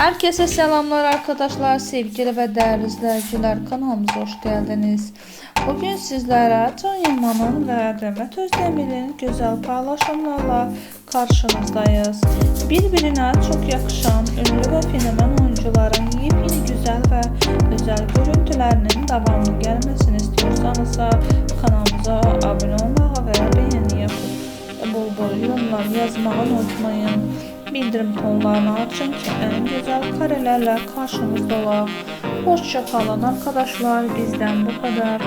Herkese selamlar arkadaşlar, sevgili ve değerli izleyiciler kanalımıza hoş geldiniz. Bugün sizlere Can Yaman'ın ve Demet Özdemir'in güzel paylaşımlarla karşınızdayız. Birbirine çok yakışan ünlü ve fenomen oyuncuların yepyeni güzel ve özel görüntülerinin devamlı gelmesini istiyorsanız kanalımıza abone olmayı ve beğeni yapıp bol bol yorumlar yazmayı unutmayın. Bildirim tonlarını açın ki en güzel karelerle karşınızda olaq. Hoşça kalın arkadaşlar. Bizden bu kadar.